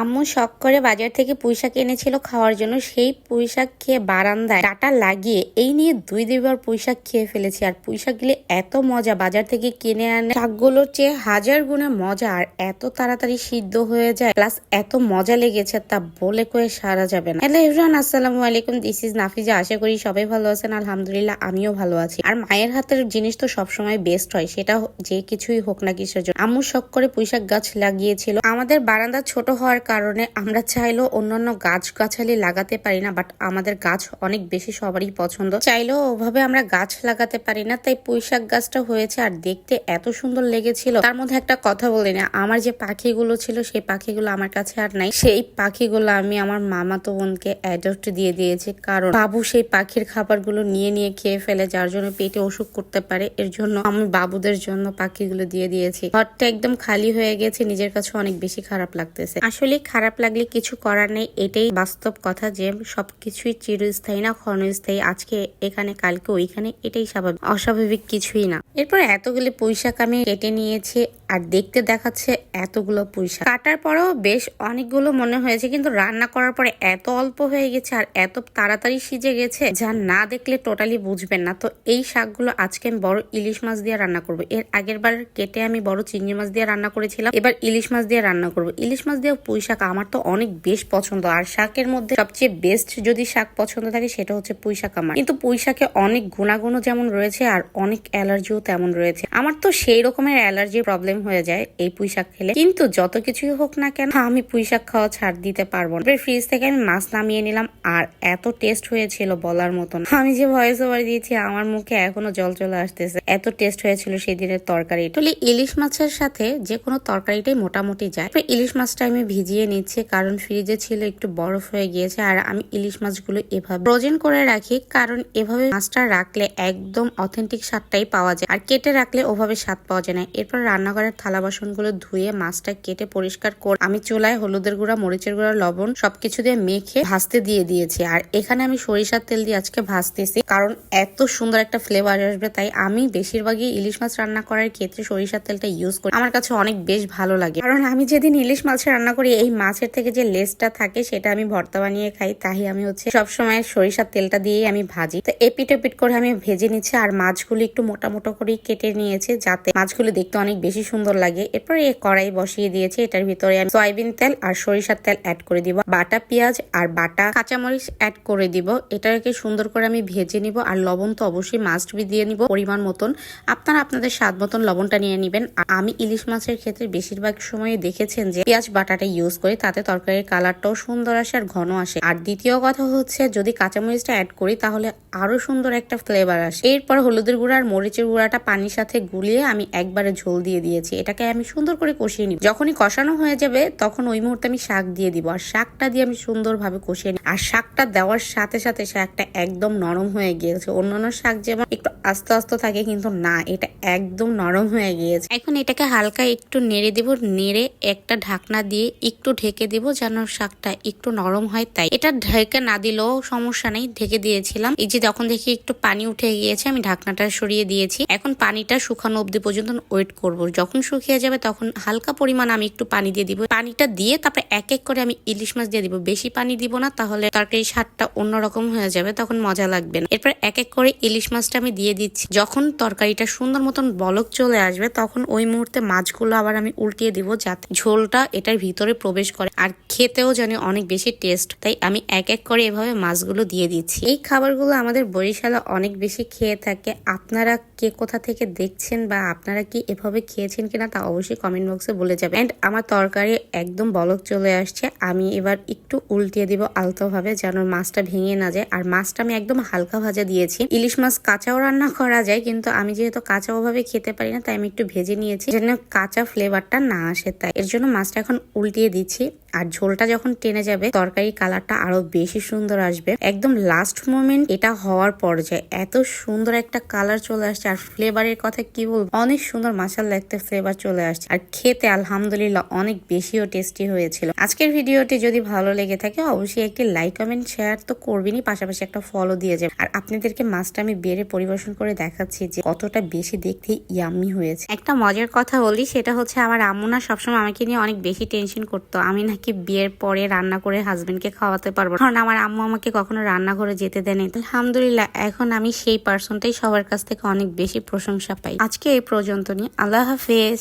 আম্মু শখ করে বাজার থেকে পুঁইশাক এনেছিল, খাওয়ার জন্য সেই পুঁইশাক খেয়ে বারান্দায় ডাটা লাগিয়ে এই নিয়ে দুই দুইবার পুঁইশাক খেয়ে ফেলেছি। আর পুঁইশাক গিলে এত মজা, বাজার থেকে কিনে আনে শাকগুলোর চেয়ে হাজার গুণে মজা আর এত তাড়াতাড়ি সিদ্ধ হয়ে যায়, প্লাস এত মজা লেগেছে তা বলে কয়ে সারা যাবে না। হ্যালো এভরান আসসালামু আলাইকুম। This is Nafiza. আশা করি সবাই ভালো আছেন। আলহামদুলিল্লাহ, আমিও ভালো আছি। আর মায়ের হাতের জিনিস তো সবসময় বেস্ট হয়, সেটা যে কিছুই হোক না কিসের জন্য। আম্মু শখ করে পুঁইশাক গাছ লাগিয়েছিল। আমাদের বারান্দা ছোট হওয়ার কারণে আমরা চাইলেও অন্যান্য গাছ গাছালি লাগাতে পারি না বাট আমাদের গাছ অনেক বেশি সবারই পছন্দ। চাইলেও ওভাবে আমরা গাছ লাগাতে পারি না, তাই পুঁইশাক গাছটা হয়েছে আর দেখতে এত সুন্দর লেগেছিল। তার মধ্যে একটা কথা বলি না, আমার যে পাখিগুলো ছিল সেই পাখিগুলো আমার কাছে আর নাই। সেই পাখিগুলো আমি আমার মামাতো বোনকে অ্যাডপ্ট দিয়ে দিয়েছি, কারণ বাবু সেই পাখির খাবারগুলো নিয়ে নিয়ে খেয়ে ফেলে, যার জন্য পেটে অসুখ করতে পারে। এর জন্য আমি বাবুদের জন্য পাখিগুলো দিয়ে দিয়েছি। ঘরটা একদম খালি হয়ে গেছে, নিজের কাছে অনেক বেশি খারাপ লাগতেছে। আসলে খারাপ লাগলে কিছু করার নেই, এটাই বাস্তব কথা যে সবকিছুই চিরস্থায়ী না, ক্ষণস্থায়ী। আজকে, এখানে, কালকে, ওইখানে, এটাই স্বাভাবিক। অস্বাভাবিক কিছুই না। এরপর এতগুলি পয়সা কামে কেটে নিয়েছি। আর দেখতে দেখাচ্ছে এতগুলো পুঁইশাক। কাটার পরেও বেশ অনেকগুলো মনে হয়েছে, কিন্তু রান্না করার পরে এত অল্প হয়ে গেছে আর এত তাড়াতাড়ি সিজে গেছে যা না দেখলে টোটালি বুঝবেন না। তো এই শাকগুলো আজকে আমি বড় ইলিশ মাছ দিয়ে রান্না করব। এর আগের বার কেটে আমি বড় চিংড়ি মাছ দিয়ে রান্না করেছিলাম, এবার ইলিশ মাছ দিয়ে রান্না করব। ইলিশ মাছ দিয়ে পুঁই শাক আমার তো অনেক বেশ পছন্দ, আর শাকের মধ্যে সবচেয়ে বেস্ট যদি শাক পছন্দ থাকে সেটা হচ্ছে পুঁই শাক আমার। কিন্তু পুঁই শাকে অনেক গুণাগুণও যেমন রয়েছে আর অনেক অ্যালার্জিও তেমন রয়েছে। আমার তো সেই রকমের অ্যালার্জি প্রবলেম হয়ে যায় এই পুঁই শাক খেলে। কিন্তু যত কিছুই হোক না কেন, আমি পুঁই শাক খাওয়া ছাড় দিতে পারব না। ফ্রিজ থেকে আমি মাছ নামিয়ে নিলাম আর এত টেস্ট হয়েছিল বলার মতন। আমি যে ভয়েস ওভার দিয়েছি, আমার মুখে এখনও জল চলে আসতেছে। এত টেস্ট হয়েছিল সেই দিনের তরকারি আসলে ইলিশ মাছের সাথে যে কোনো তরকারিটাই মোটামুটি যায়। ইলিশ মাছটা আমি ভিজিয়ে নিচ্ছি, কারণ ফ্রিজে ছিল একটু বরফ হয়ে গিয়েছে আর আমি ইলিশ মাছগুলো এভাবে ফ্রোজেন করে রাখি, কারণ এভাবে মাছটা রাখলে একদম অথেন্টিক স্বাদটাই পাওয়া যায়। আর কেটে রাখলে ওভাবে স্বাদ পাওয়া যায় না। এরপর রান্নাঘরের থালা বাসনগুলো ধুয়ে মাছটা কেটে পরিষ্কার করে আমি চুলায় হলুদের গুঁড়া, মরিচের গুঁড়া, লবণ সবকিছু দিয়ে মেখে ভাজতে দিয়ে দিয়েছি। আর এখানে আমি সরিষার তেল দিয়ে আজকে ভাজতেছি কারণ এত সুন্দর একটা ফ্লেভার আসবে, তাই আমি বেশিরভাগই ইলিশ মাছ রান্না করার ক্ষেত্রে সরিষার তেলটা ইউজ করি। আমার কাছে অনেক বেশ ভালো লাগে। কারণ আমি যেদিন ইলিশ মাছ রান্না করি, এই মাছের থেকে যে লেসটা থাকে সেটা আমি ভর্তা বানিয়ে খাই, তাই আমি হচ্ছে সবসময় সরিষার তেলটা দিয়েই আমি ভাজি। তো এপিট এপিট করে আমি ভেজে নিচ্ছি আর মাছগুলো একটু মোটা মোটা করে কেটে নিয়েছে যাতে মাছগুলো দেখতে অনেক বেশি সুন্দর লাগে। এরপর এই কড়াই বসিয়ে দিয়েছি এটার ভিতরে আমি সয়াবিন তেল আর সরিষার তেল অ্যাড করে দিব। বাটা পেঁয়াজ আর বাটা কাঁচামরিচ অ্যাড করে দিব। এটাকে সুন্দর করে আমি ভেজে নিব আর লবণ তো অবশ্যই মাস্ট বি দিয়ে নিব পরিমাণ মতন। আপনারা আপনাদের স্বাদ মতন লবণটা নিয়ে নেবেন। আমি ইলিশ মাছের ক্ষেত্রে বেশিরভাগ সময় দেখেছেন যে পেঁয়াজ বাটাটা ইউজ করি, তাতে তরকারির কালারটাও সুন্দর আসে আর ঘন আসে। আর দ্বিতীয় কথা হচ্ছে যদি কাঁচামরিচটা অ্যাড করি, তাহলে আরও সুন্দর একটা ফ্লেভার আসে। এরপর হলুদের গুঁড়া আর মরিচের গুঁড়াটা পানির সাথে গুলিয়ে আমি একবারে ঝোল দিয়ে দিয়েছি। এটাকে আমি সুন্দর করে কষিয়ে নিব। যখনই কষানো হয়ে যাবে, তখন ওই মুহূর্তে আমি শাক দিয়ে দিব। আর শাকটা দিয়ে আমি সুন্দরভাবে কষিয়ে নিই আর শাকটা দেওয়ার সাথে সাথে শাকটা একদম নরম হয়ে গিয়েছে। অন্যান্য শাক যেমন একটু আস্তে আস্তে থাকে, কিন্তু না, এটা একদম নরম হয়ে গিয়েছে। এখন এটাকে হালকা একটু নেড়ে দিব। নেড়ে একটা ঢাকনা দিয়ে একটু ঢেকে দিব, যেন শাকটা একটু নরম হয় তাই। এটা ঢেকে না দিলেও সমস্যা নেই, ঢেকে দিয়েছিলাম। এই যে যখন দেখি একটু পানি উঠে গিয়েছে, আমি ঢাকনাটা সরিয়ে দিয়েছি। এখন পানিটা শুকানো অবধি পর্যন্ত ওয়েট করব। যখন শুকিয়ে যাবে তখন হালকা পরিমাণ আমি একটু পানি দিয়ে দিব। পানিটা দিয়ে তারপরে এক এক করে আমি ইলিশ মাছ দিয়ে দিব। বেশি পানি দিব না, তাহলে তরকারি স্বাদটা অন্যরকম হয়ে যাবে, তখন মজা লাগবে না। এরপর এক এক করে ইলিশ মাছটা আমি দিয়ে দিচ্ছি। যখন তরকারিটা সুন্দর মতন বলক চলে আসবে, তখন ওই মুহূর্তে মাছগুলো আবার আমি উল্টিয়ে দিব যাতে ঝোলটা এটার ভিতরে প্রবেশ করে আর খেতেও জানি অনেক বেশি টেস্ট। তাই আমি এক এক করে এভাবে মাছগুলো দিয়ে দিচ্ছি। এই খাবারগুলো আমাদের বরিশালে অনেক বেশি খেয়ে থাকে। আপনারা কে কোথা থেকে দেখছেন বা আপনারা কি এভাবে খেয়েছেন কিনা তা অবশ্যই কমেন্ট বক্সে বলে যাবে অ্যান্ড আমার তরকারি একদম বলক চলে আসছে। আমি এবার একটু উল্টিয়ে দিব আলতোভাবে যেন মাছটা ভেঙে না যায়। আর মাছটা আমি একদম হালকা ভাজা দিয়েছি। ইলিশ মাছ কাঁচাও রান্না করা যায়, কিন্তু আমি যেহেতু কাঁচা ওভাবে খেতে পারি না, তাই আমি একটু ভেজে নিয়েছি। যেন কাঁচা ফ্লেভারটা না আসে তাই। এর জন্য মাছটা এখন উল্টিয়ে দিচ্ছি। আর ঝোলটা যখন টেনে যাবে তরকারি কালারটা আরও বেশি সুন্দর আসবে। একদম লাস্ট মোমেন্ট এটা হওয়ার পর্যায়ে এত সুন্দর একটা কালার চলে আসছে। আর ফ্লেভারের কথা কি বলব? অনেক সুন্দর মাসাল একটা ফ্লেভার চলে আসছে। আর খেতে আলহামদুলিল্লাহ অনেক বেশিও টেস্টি হয়েছিল। আজকের ভিডিওটি যদি ভালো লেগে থাকে, অবশ্যই একটি লাইক কমেন্ট শেয়ার তো করবেনই। পাশাপাশি একটা ফলো দিয়ে যাবে আর আপনাদেরকে মাছটা আমি বেড়ে পরিবেশন করে দেখাচ্ছি যে কতটা বেশি দেখতে ইয়াম্মি হয়েছে। একটা মজার কথা বলি, সেটা হচ্ছে আমার আম্মু না সবসময় আমাকে নিয়ে অনেক বেশি টেনশন করতো। আমি নাকি কি বিয়ের পরে রান্না করে হাজবেন্ডকে খাওয়াতে পারব? কারণ আমার আম্মু আমাকে কখনো রান্নাঘরে যেতে দেয়নি। আলহামদুলিল্লাহ, এখন আমি সেই পার্সনটাই সবার কাছ থেকে অনেক বেশি প্রশংসা পাই। আজকে এই পর্যন্ত নিয়ে আল্লাহ হাফেজ।